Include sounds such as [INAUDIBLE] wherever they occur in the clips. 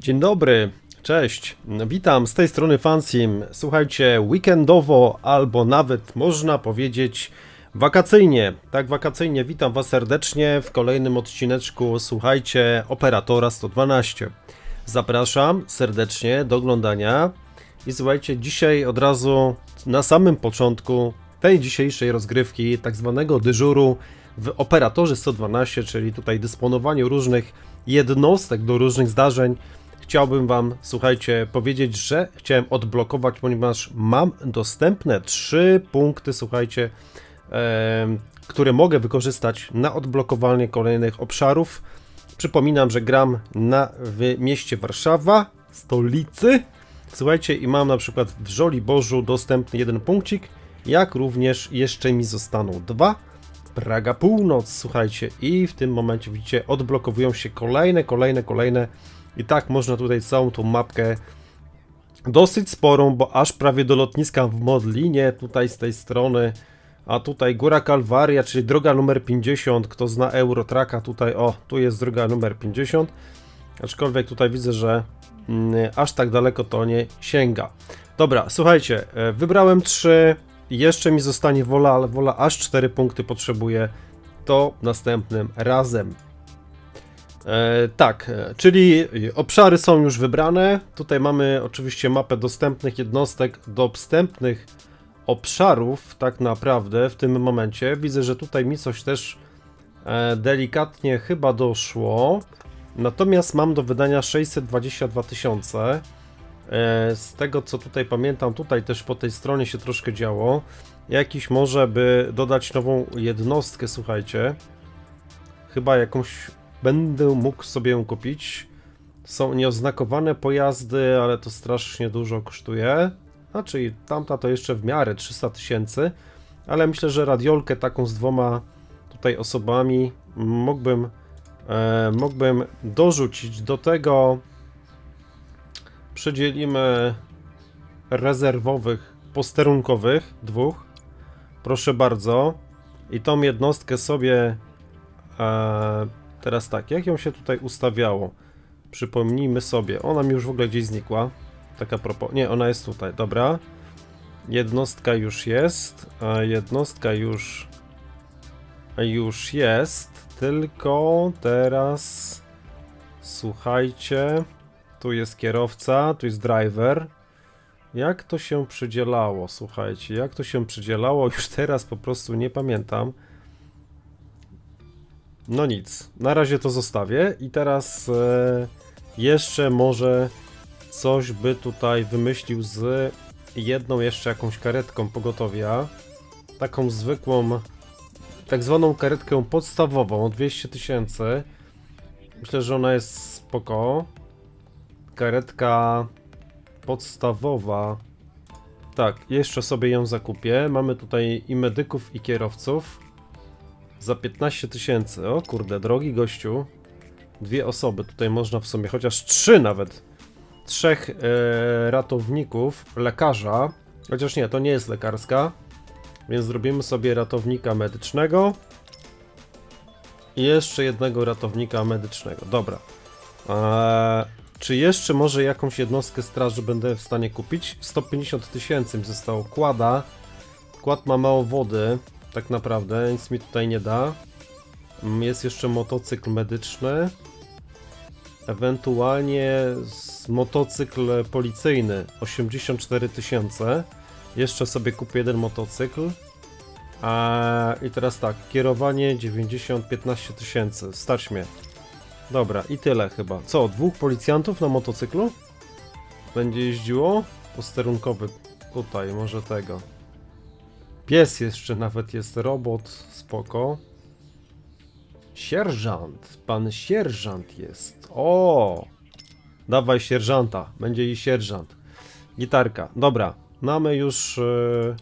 Dzień dobry, cześć, witam z tej strony Fansim. Słuchajcie, weekendowo albo nawet można powiedzieć wakacyjnie. Tak, wakacyjnie witam Was serdecznie w kolejnym odcineczku. Słuchajcie, Operatora 112. Zapraszam serdecznie do oglądania. I słuchajcie, dzisiaj od razu na samym początku tej dzisiejszej rozgrywki, tak zwanego dyżuru w Operatorze 112, czyli tutaj dysponowaniu różnych jednostek do różnych zdarzeń, chciałbym Wam, słuchajcie, powiedzieć, że chciałem odblokować, ponieważ mam dostępne trzy punkty, słuchajcie, em, które mogę wykorzystać na odblokowanie kolejnych obszarów. Przypominam, że gram na, w mieście Warszawa, stolicy. Słuchajcie, i mam na przykład w Żoliborzu dostępny jeden punkcik, jak również jeszcze mi zostaną dwa. Praga Północ, słuchajcie, i w tym momencie widzicie, odblokowują się kolejne, kolejne, kolejne. I tak można tutaj całą tą mapkę dosyć sporą, bo aż prawie do lotniska w Modlinie, tutaj z tej strony. A tutaj Góra Kalwaria, czyli droga numer 50. Kto zna Eurotraka, tutaj o, tu jest droga numer 50. Aczkolwiek tutaj widzę, że mm, aż tak daleko to nie sięga. Dobra, słuchajcie, e, wybrałem trzy. Jeszcze mi zostanie wola, ale wola aż 4 punkty potrzebuje. To następnym razem. E, tak, e, czyli obszary są już wybrane. Tutaj mamy oczywiście mapę dostępnych jednostek do wstępnych obszarów, tak naprawdę w tym momencie. Widzę, że tutaj mi coś też e, delikatnie chyba doszło. Natomiast mam do wydania 622 tysiące. Z tego co tutaj pamiętam, tutaj też po tej stronie się troszkę działo. Jakiś może by dodać nową jednostkę, słuchajcie. Chyba jakąś będę mógł sobie ją kupić. Są nieoznakowane pojazdy, ale to strasznie dużo kosztuje. Czyli tamta to jeszcze w miarę 300 tysięcy. Ale myślę, że radiolkę taką z dwoma tutaj osobami mógłbym, e, mógłbym dorzucić. Do tego przydzielimy rezerwowych posterunkowych dwóch. Proszę bardzo. I tą jednostkę sobie e, teraz tak, jak ją się tutaj ustawiało? Przypomnijmy sobie, ona mi już w ogóle gdzieś znikła. Taka propos. Nie, ona jest tutaj, dobra. Jednostka już jest, a jednostka już już jest, tylko teraz słuchajcie, tu jest kierowca, tu jest driver. Jak to się przydzielało? Słuchajcie, jak to się przydzielało? Już teraz po prostu nie pamiętam. No nic, na razie to zostawię i teraz e, jeszcze może coś by tutaj wymyślił z jedną jeszcze jakąś karetką pogotowia. Taką zwykłą, tak zwaną karetkę podstawową, 200 tysięcy. Myślę, że ona jest spoko. Karetka podstawowa. Tak, jeszcze sobie ją zakupię. Mamy tutaj i medyków, i kierowców. Za 15 tysięcy. O kurde, drogi gościu. Dwie osoby tutaj można w sumie, chociaż trzy nawet. Trzech e, ratowników, lekarza. Chociaż nie, to nie jest lekarska. Więc zrobimy sobie ratownika medycznego. I jeszcze jednego ratownika medycznego. Dobra. Eee, czy jeszcze może jakąś jednostkę straży będę w stanie kupić? 150 tysięcy mi zostało. Kłada. Kład ma mało wody, tak naprawdę, nic mi tutaj nie da. Mm, Jest jeszcze motocykl medyczny. Ewentualnie motocykl policyjny 84 tysiące. Jeszcze sobie kupię jeden motocykl. A i teraz tak, kierowanie 90 15 tysięcy. Stać mnie. Dobra, i tyle chyba. Co, dwóch policjantów na motocyklu? Będzie jeździło? Posterunkowy tutaj, może tego. Pies jeszcze nawet jest, robot, spoko. Sierżant, pan sierżant jest. O! Dawaj sierżanta, będzie i sierżant. Gitarka, dobra. Mamy już e,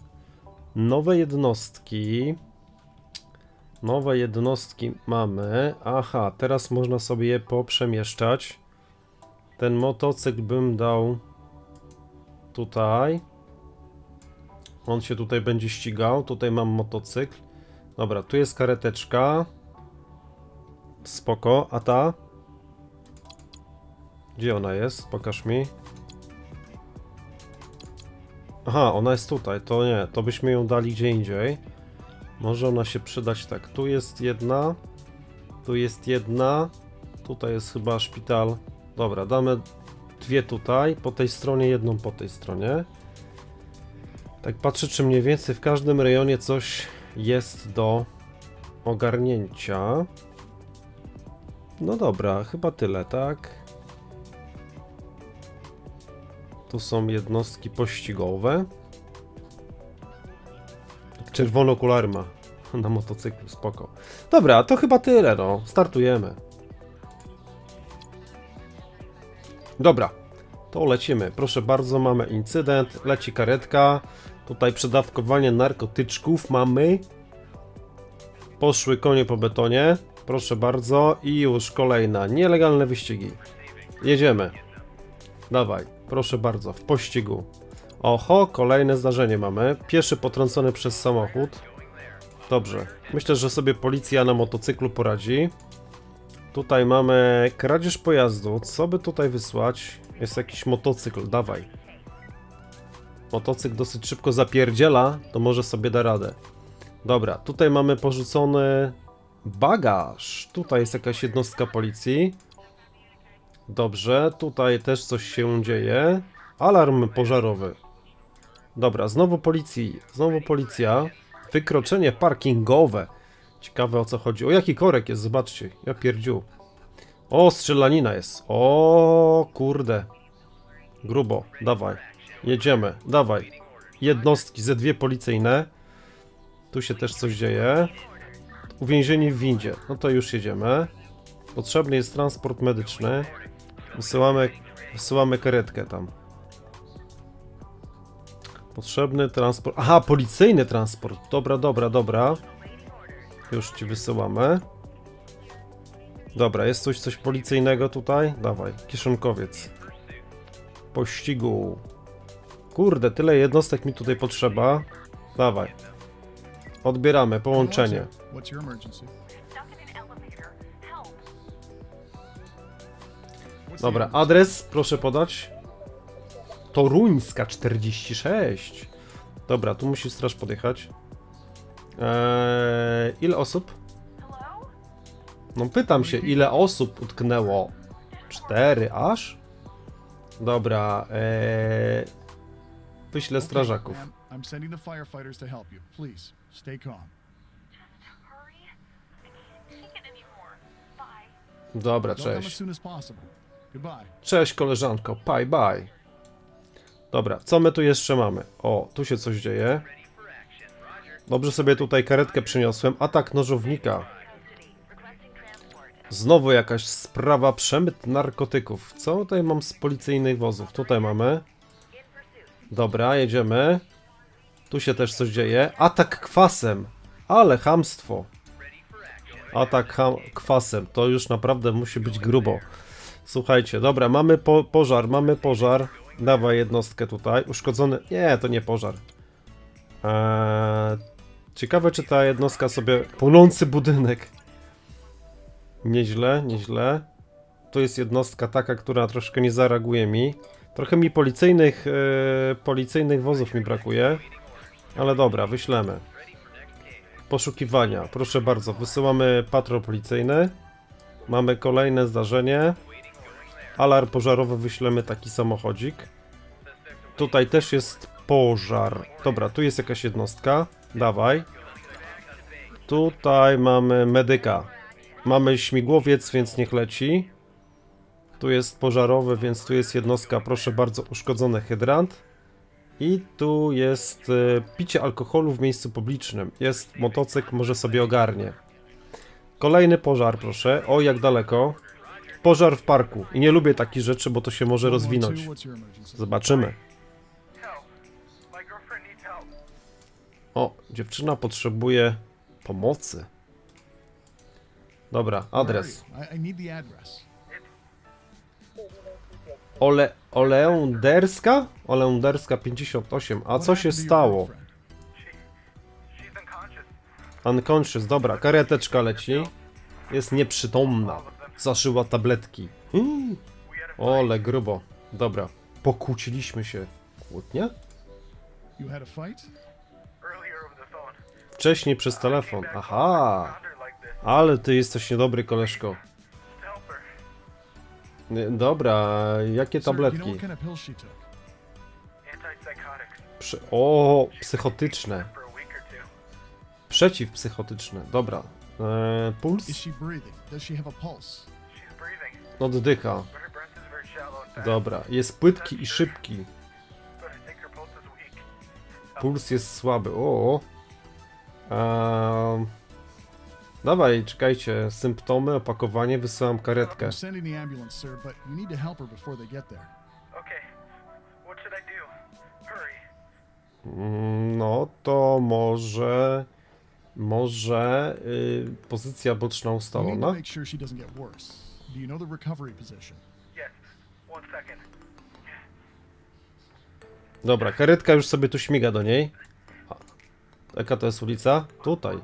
nowe jednostki. Nowe jednostki mamy. Aha, teraz można sobie je poprzemieszczać. Ten motocykl bym dał tutaj. On się tutaj będzie ścigał. Tutaj mam motocykl. Dobra, tu jest kareteczka. Spoko, a ta? Gdzie ona jest? Pokaż mi. Aha, ona jest tutaj. To nie, to byśmy ją dali gdzie indziej. Może ona się przydać tak. Tu jest jedna. Tu jest jedna. Tutaj jest chyba szpital. Dobra, damy dwie tutaj. Po tej stronie, jedną po tej stronie. Tak patrzę, czy mniej więcej w każdym rejonie coś jest do ogarnięcia. No dobra, chyba tyle, tak? Tu są jednostki pościgowe. Czerwone okulary ma [LAUGHS] na motocyklu, spoko. Dobra, to chyba tyle, no. Startujemy. Dobra, to lecimy. Proszę bardzo, mamy incydent, leci karetka. Tutaj przedawkowanie narkotyczków mamy. Poszły konie po betonie. Proszę bardzo. I już kolejna. Nielegalne wyścigi. Jedziemy. Dawaj, proszę bardzo, w pościgu. Oho, kolejne zdarzenie mamy. Pieszy potrącony przez samochód. Dobrze. Myślę, że sobie policja na motocyklu poradzi. Tutaj mamy kradzież pojazdu. Co by tutaj wysłać? Jest jakiś motocykl, dawaj. Motocykl dosyć szybko zapierdziela, to może sobie da radę. Dobra, tutaj mamy porzucony bagaż. Tutaj jest jakaś jednostka policji. Dobrze, tutaj też coś się dzieje. Alarm pożarowy. Dobra, znowu policji, znowu policja. Wykroczenie parkingowe. Ciekawe o co chodzi. O jaki korek jest, zobaczcie. Ja pierdziu. O, strzelanina jest. O, kurde. Grubo, dawaj. Jedziemy, dawaj. Jednostki, ze dwie policyjne. Tu się też coś dzieje. Uwięzieni w windzie. No to już jedziemy. Potrzebny jest transport medyczny. Wysyłamy, wysyłamy karetkę tam. Potrzebny transport. Aha, policyjny transport. Dobra, dobra, dobra. Już ci wysyłamy. Dobra, jest coś, coś policyjnego tutaj? Dawaj, kieszonkowiec. Pościgu. Kurde, tyle jednostek mi tutaj potrzeba. Dawaj. Odbieramy, połączenie. Dobra, adres proszę podać. Toruńska 46. Dobra, tu musi straż podjechać. Eee, ile osób? No pytam się, ile osób utknęło? Cztery aż? Dobra, eee, wyślę strażaków. ma'am, I'm sending the firefighters to help you. Please, stay calm. Hurry. I can't take it anymore. Bye. Dobra, cześć. Cześć koleżanko, bye bye. Dobra, co my tu jeszcze mamy? O, tu się coś dzieje. Dobrze sobie tutaj karetkę przyniosłem. Atak nożownika. Znowu jakaś sprawa przemyt narkotyków. Co tutaj mam z policyjnych wozów? Tutaj mamy. Dobra, jedziemy. Tu się też coś dzieje. Atak kwasem. Ale hamstwo. Atak kwasem. To już naprawdę musi być grubo. Słuchajcie, dobra, mamy po pożar, mamy pożar. Dawaj jednostkę tutaj. Uszkodzony. Nie, to nie pożar. Eee, ciekawe, czy ta jednostka sobie. Płonący budynek. Nieźle, nieźle. To jest jednostka taka, która troszkę nie zareaguje mi. Trochę mi policyjnych, e, policyjnych wozów mi brakuje. Ale dobra, wyślemy. Poszukiwania, proszę bardzo, wysyłamy patrol policyjny. Mamy kolejne zdarzenie. Alarm pożarowy wyślemy taki samochodzik. Tutaj też jest pożar. Dobra, tu jest jakaś jednostka. Dawaj. Tutaj mamy medyka. Mamy śmigłowiec, więc niech leci. Tu jest pożarowy, więc tu jest jednostka, proszę bardzo, uszkodzony hydrant. I tu jest e, picie alkoholu w miejscu publicznym. Jest motocykl, może sobie ogarnie. Kolejny pożar, proszę. O, jak daleko. Pożar w parku. I nie lubię takich rzeczy, bo to się może rozwinąć. 112, What's your emergency? Zobaczymy. O, dziewczyna potrzebuje pomocy. Dobra, adres. Ole, Oleunderska? Oleunderska 58. A co się stało? unconscious. Dobra, kareteczka leci. Jest nieprzytomna. Zaszyła tabletki. Hmm, Ole, grubo. Dobra. Pokłóciliśmy się. Kłótnia? Wcześniej przez telefon. Aha. Ale ty jesteś niedobry, koleżko. Nie, Dobra, jakie tabletki? Przy... O, psychotyczne. Przeciwpsychotyczne. Dobra. Eee, puls? Oddycha. Dobra. Jest płytki i szybki. Puls jest słaby. O. Eee, dawaj, czekajcie. Symptomy, opakowanie, wysyłam karetkę. I'm sending the ambulance, sir, but you need to help her before they get there. Okay. What should I do? Hurry. Mm, No to może. Może y, pozycja boczna You need to ustalona. make sure she doesn't get worse. Do you know the recovery position? Yes. One second. Dobra, karetka już sobie tu śmiga do niej. Jaka to jest ulica? Tutaj.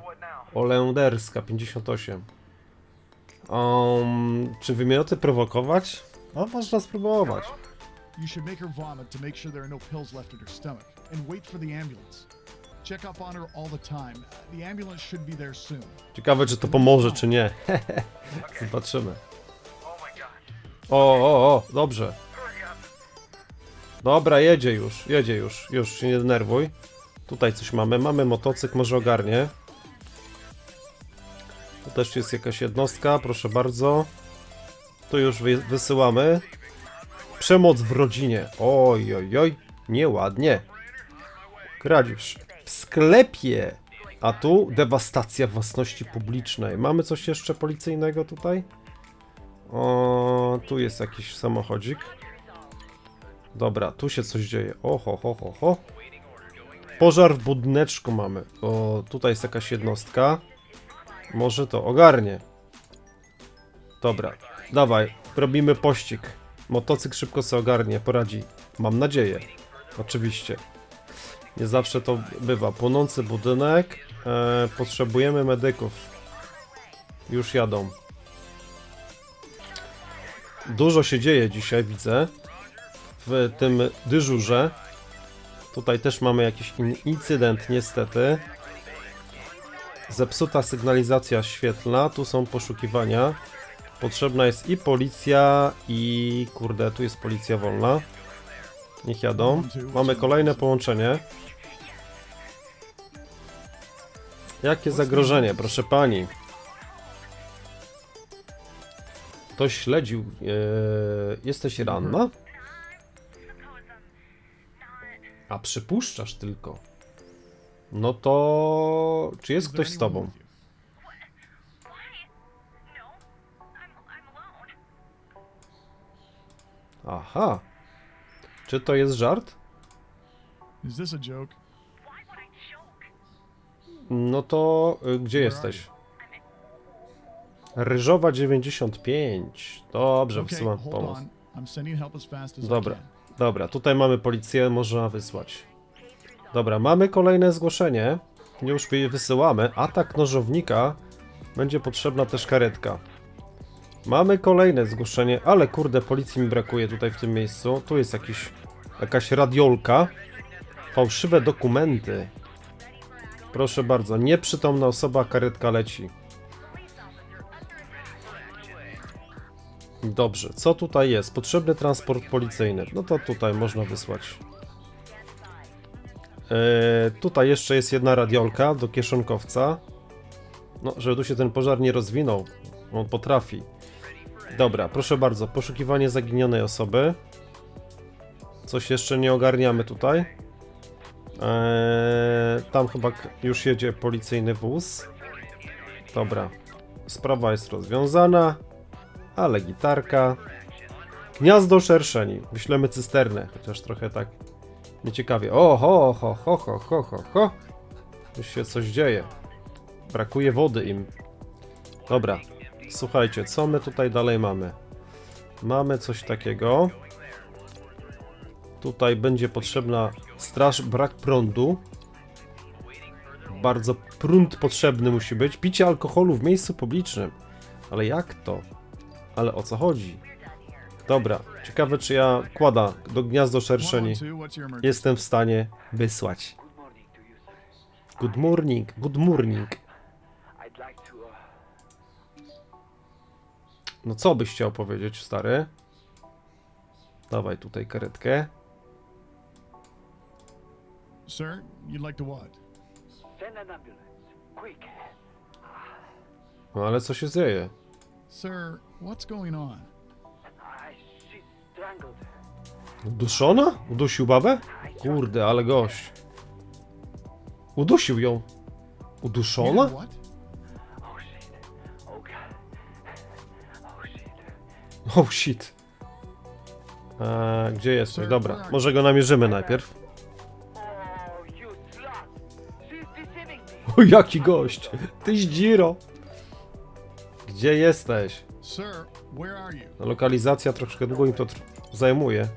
Olenderska, 58. Um, czy wymioty prowokować? No, można spróbować. You should make her vomit to make sure there are no pills left in her stomach, and wait for the ambulance. Check up on her all the time. The ambulance should be there soon. Ciekawe, czy to pomoże, czy nie. [LAUGHS] Zobaczymy. Oh. O, o, o, dobrze. Dobra, jedzie już, jedzie już. Już się nie denerwuj. Tutaj coś mamy. Mamy motocykl, może ogarnie. Tu też jest jakaś jednostka, proszę bardzo. Tu już wy wysyłamy. Przemoc w rodzinie. Oj, oj, oj. Nieładnie. Kradzież w sklepie. A tu dewastacja własności publicznej. Mamy coś jeszcze policyjnego tutaj? O, tu jest jakiś samochodzik. Dobra, tu się coś dzieje. Oho, ho, ho, ho. Pożar w budyneczku mamy. O, tutaj jest jakaś jednostka. Może to ogarnie. Dobra, dawaj, robimy pościg. Motocykl szybko sobie ogarnie, poradzi. Mam nadzieję. Oczywiście. Nie zawsze to bywa. Płonący budynek. E, potrzebujemy medyków. Już jadą. Dużo się dzieje dzisiaj, widzę w tym dyżurze. Tutaj też mamy jakiś in incydent niestety. Zepsuta sygnalizacja świetlna, tu są poszukiwania. Potrzebna jest i policja, i kurde, tu jest policja wolna. Niech jadą. Mamy kolejne połączenie. Jakie zagrożenie, proszę pani? Ktoś śledził. Eee, jesteś ranna? A przypuszczasz tylko. No to. Czy jest ktoś z tobą? Aha. Czy to jest żart? Is this a joke? No to y, gdzie jesteś? Ryżowa 95. Dobrze, wysyłam pomoc. Dobra. Dobra, tutaj mamy policję, można wysłać. Dobra, mamy kolejne zgłoszenie. Już je wysyłamy. Atak nożownika. Będzie potrzebna też karetka. Mamy kolejne zgłoszenie, ale kurde, policji mi brakuje tutaj w tym miejscu. Tu jest jakiś, jakaś radiolka. Fałszywe dokumenty. Proszę bardzo, nieprzytomna osoba, karetka leci. Dobrze, co tutaj jest? Potrzebny transport policyjny. No to tutaj można wysłać. Eee, tutaj jeszcze jest jedna radiolka do kieszonkowca. No, żeby tu się ten pożar nie rozwinął. On potrafi. Dobra, proszę bardzo, poszukiwanie zaginionej osoby. Coś jeszcze nie ogarniamy tutaj. Eee, tam chyba już jedzie policyjny wóz. Dobra, sprawa jest rozwiązana. Ale gitarka. Gniazdo szerszeni. Wyślemy cysternę, chociaż trochę tak nieciekawie. O, ho, ho, ho, ho, ho, ho, ho. Już się coś dzieje. Brakuje wody im. Dobra, słuchajcie, co my tutaj dalej mamy? Mamy coś takiego. Tutaj będzie potrzebna straż, brak prądu. Bardzo prąd potrzebny musi być. Picie alkoholu w miejscu publicznym. Ale jak to? Ale o co chodzi? Dobra, ciekawe czy ja kłada do gniazdo szerszeni jestem w stanie wysłać. Good morning, good morning. No co byś chciał powiedzieć, stary? Dawaj tutaj karetkę. Sir, you'd like to what? send an ambulance. Quick. No ale co się dzieje? Sir, what's going on? Uduszona? Udusił babę? Kurde, ale gość. Udusił ją. Uduszona? [LAUGHS] Oh shit. Eee, gdzie jesteś? Dobra, może go namierzymy najpierw. [LAUGHS] O, jaki gość! Tyś dziro! Gdzie jesteś? No, Lokalizacja troszkę długo im to zajmuje.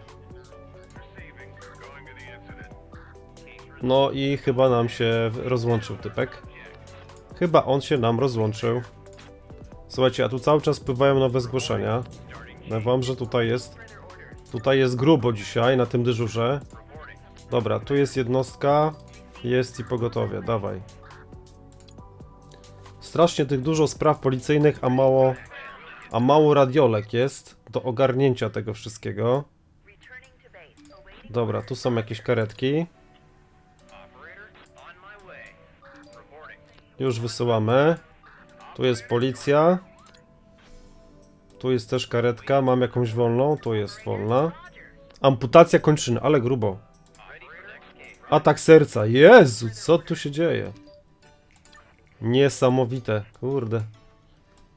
No i chyba nam się rozłączył typek. Chyba on się nam rozłączył. Słuchajcie, a tu cały czas pływają nowe zgłoszenia. Powiem wam, że tutaj jest... Tutaj jest grubo dzisiaj na tym dyżurze. Dobra, tu jest jednostka. Jest i pogotowie, dawaj. Strasznie tych dużo spraw policyjnych, a mało... A mało radiolek jest do ogarnięcia tego wszystkiego. Dobra, tu są jakieś karetki. Już wysyłamy. Tu jest policja. Tu jest też karetka. Mam jakąś wolną. Tu jest wolna. Amputacja kończyny, ale grubo. Atak serca. Jezu, co tu się dzieje? Niesamowite. Kurde.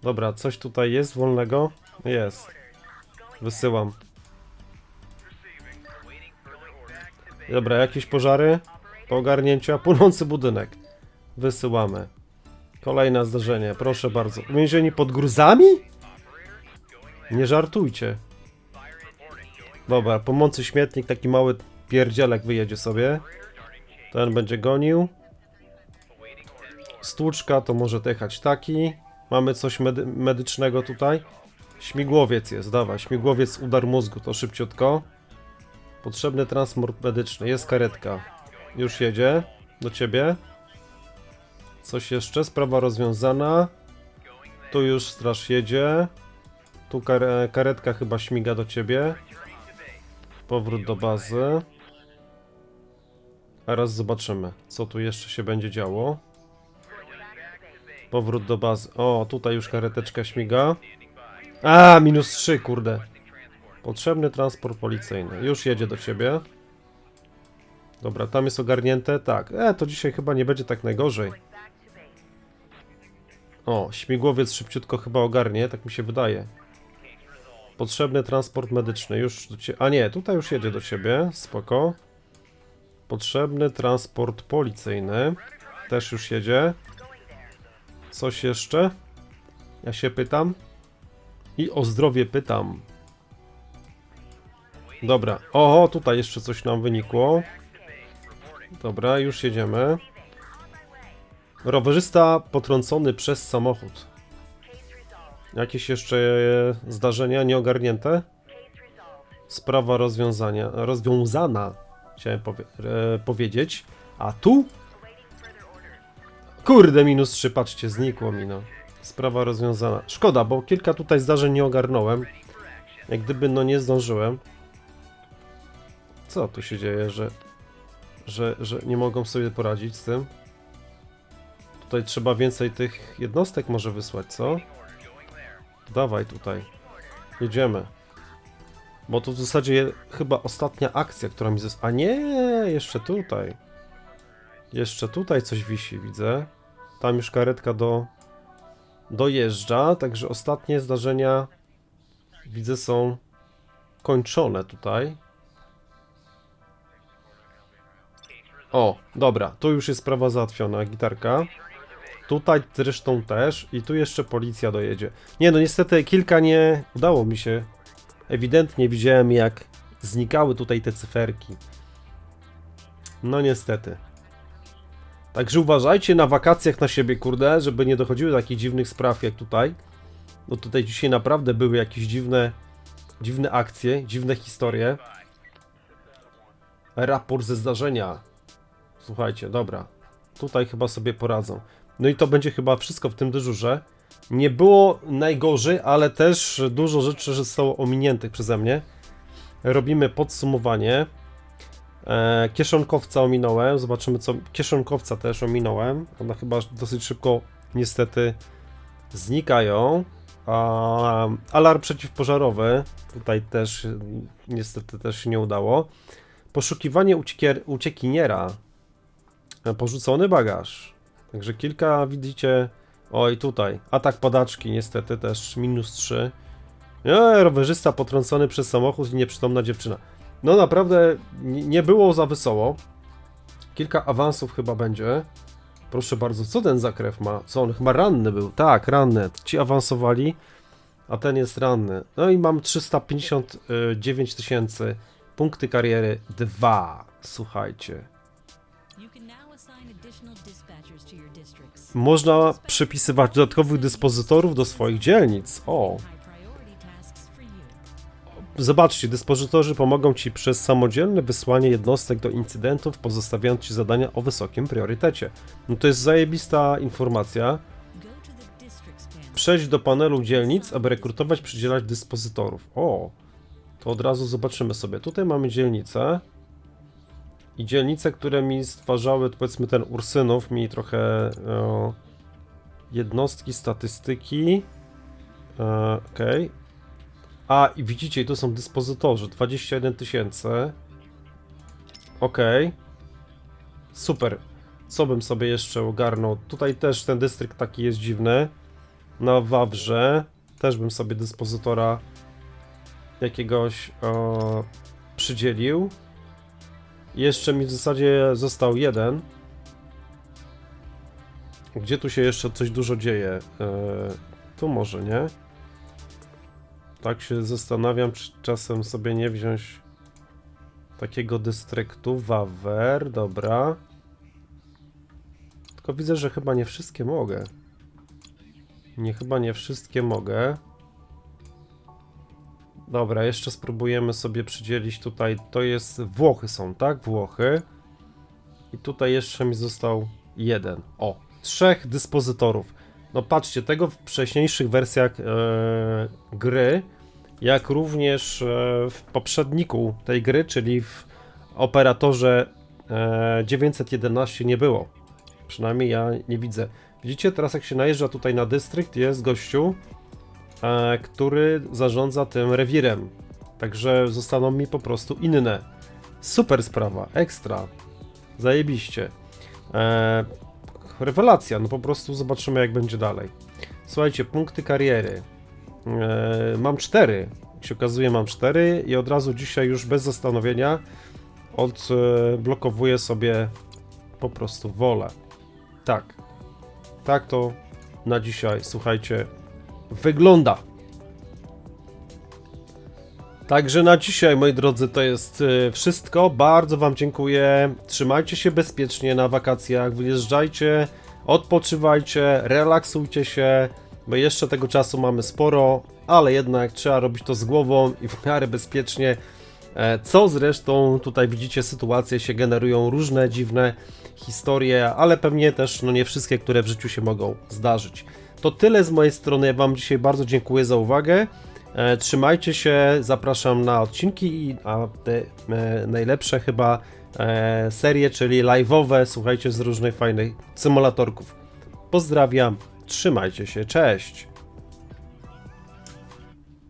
Dobra, coś tutaj jest wolnego? Jest. Wysyłam. Dobra, jakieś pożary? Po ogarnięcia. Płonący budynek. Wysyłamy. Kolejne zdarzenie, proszę bardzo. Uwięzieni pod gruzami? Nie żartujcie. Dobra, pomocy śmietnik, taki mały pierdzielek wyjedzie sobie. Ten będzie gonił. Stłuczka to może jechać taki. Mamy coś medy medycznego tutaj. Śmigłowiec jest, dawaj. Śmigłowiec, udar mózgu, to szybciutko. Potrzebny transport medyczny. Jest karetka. Już jedzie do ciebie. Coś jeszcze? Sprawa rozwiązana. Tu już straż jedzie. Tu kare karetka chyba śmiga do ciebie. Powrót do bazy. A raz zobaczymy, co tu jeszcze się będzie działo. Powrót do bazy. O, tutaj już kareteczka śmiga. A, minus 3, kurde. Potrzebny transport policyjny. Już jedzie do ciebie. Dobra, tam jest ogarnięte. Tak, e, to dzisiaj chyba nie będzie tak najgorzej. O, śmigłowiec szybciutko chyba ogarnie, tak mi się wydaje. Potrzebny transport medyczny, już do ciebie. A nie, tutaj już jedzie do ciebie, spoko. Potrzebny transport policyjny, też już jedzie. Coś jeszcze? Ja się pytam. I o zdrowie pytam. Dobra, oho, tutaj jeszcze coś nam wynikło. Dobra, już jedziemy. Rowerzysta potrącony przez samochód. Jakieś jeszcze zdarzenia nieogarnięte? Sprawa rozwiązania, rozwiązana, chciałem powie, e, powiedzieć. A tu? Kurde, minus 3, patrzcie, znikło mi no. Sprawa rozwiązana. Szkoda, bo kilka tutaj zdarzeń nie ogarnąłem. Jak gdyby, no nie zdążyłem. Co tu się dzieje, że, że, że nie mogą sobie poradzić z tym? Tutaj trzeba więcej tych jednostek może wysłać, co? Dawaj tutaj. Jedziemy. Bo to w zasadzie chyba ostatnia akcja, która mi została. A nie, jeszcze tutaj. Jeszcze tutaj coś wisi, widzę. Tam już karetka do dojeżdża, także ostatnie zdarzenia widzę są kończone tutaj. O, dobra, tu już jest sprawa załatwiona, gitarka. Tutaj zresztą też i tu jeszcze policja dojedzie. Nie no, niestety kilka nie udało mi się. Ewidentnie widziałem jak znikały tutaj te cyferki. No niestety. Także uważajcie na wakacjach na siebie, kurde, żeby nie dochodziły do takich dziwnych spraw jak tutaj. No tutaj dzisiaj naprawdę były jakieś dziwne dziwne akcje, dziwne historie. Raport ze zdarzenia. Słuchajcie, dobra. Tutaj chyba sobie poradzą. No i to będzie chyba wszystko w tym dyżurze. Nie było najgorzej, ale też dużo rzeczy zostało ominiętych przeze mnie. Robimy podsumowanie. E, kieszonkowca ominąłem. Zobaczymy co. Kieszonkowca też ominąłem. One chyba dosyć szybko niestety znikają. Alarm przeciwpożarowy. Tutaj też y, niestety też się nie udało. Poszukiwanie uciekier, uciekiniera. E, Porzucony bagaż. Także kilka widzicie. Oj, tutaj. Atak padaczki, niestety też minus 3. E, rowerzysta potrącony przez samochód i nieprzytomna dziewczyna. No naprawdę nie było za wesoło. Kilka awansów chyba będzie. Proszę bardzo, co ten zakrew ma? Co on chyba ranny był? Tak, ranny. Ci awansowali, a ten jest ranny. No i mam 359 tysięcy. Punkty kariery 2. Słuchajcie. Można przypisywać dodatkowych dyspozytorów do swoich dzielnic. O, zobaczcie, dyspozytorzy pomogą Ci przez samodzielne wysłanie jednostek do incydentów, pozostawiając Ci zadania o wysokim priorytecie. No to jest zajebista informacja. Przejdź do panelu dzielnic, aby rekrutować, przydzielać dyspozytorów. O, to od razu zobaczymy sobie. Tutaj mamy dzielnice. I dzielnice, które mi stwarzały, powiedzmy ten Ursynów, mi trochę e, jednostki, statystyki. E, Okej. A, i widzicie, tu są dyspozytorzy. 21 tysięcy. Okej. Super. Co bym sobie jeszcze ogarnął? Tutaj też ten dystrykt taki jest dziwny na Wawrze. Też bym sobie dyspozytora jakiegoś e, przydzielił. Jeszcze mi w zasadzie został jeden. Gdzie tu się jeszcze coś dużo dzieje? E, tu może, nie? Tak się zastanawiam, czy czasem sobie nie wziąć takiego dystryktu. Wawer, dobra. Tylko widzę, że chyba nie wszystkie mogę. Nie, chyba nie wszystkie mogę. Dobra, jeszcze spróbujemy sobie przydzielić tutaj. To jest. Włochy są, tak? Włochy. I tutaj jeszcze mi został jeden. O, trzech dyspozytorów. No patrzcie, tego w wcześniejszych wersjach e, gry, jak również e, w poprzedniku tej gry, czyli w operatorze e, 911 nie było. Przynajmniej ja nie widzę. Widzicie, teraz jak się najeżdża tutaj na dystrykt, jest gościu, e, który zarządza tym rewirem. Także zostaną mi po prostu inne. Super sprawa, ekstra. Zajebiście. E, rewelacja, no po prostu zobaczymy jak będzie dalej. Słuchajcie, punkty kariery. E, mam cztery. Jak się okazuje, mam cztery i od razu dzisiaj już bez zastanowienia odblokowuję sobie po prostu wolę. Tak. Tak to na dzisiaj, słuchajcie, wygląda. Także na dzisiaj, moi drodzy, to jest y, wszystko. Bardzo Wam dziękuję. Trzymajcie się bezpiecznie na wakacjach, wyjeżdżajcie, odpoczywajcie, relaksujcie się, bo jeszcze tego czasu mamy sporo, ale jednak trzeba robić to z głową i w miarę bezpiecznie. E, Co zresztą tutaj widzicie, sytuacje się generują różne dziwne historie, ale pewnie też no nie wszystkie, które w życiu się mogą zdarzyć. To tyle z mojej strony. Ja Wam dzisiaj bardzo dziękuję za uwagę. E, Trzymajcie się, zapraszam na odcinki, a te e, najlepsze chyba e, serie, czyli live'owe, słuchajcie z różnych fajnych symulatorków. Pozdrawiam, trzymajcie się, cześć!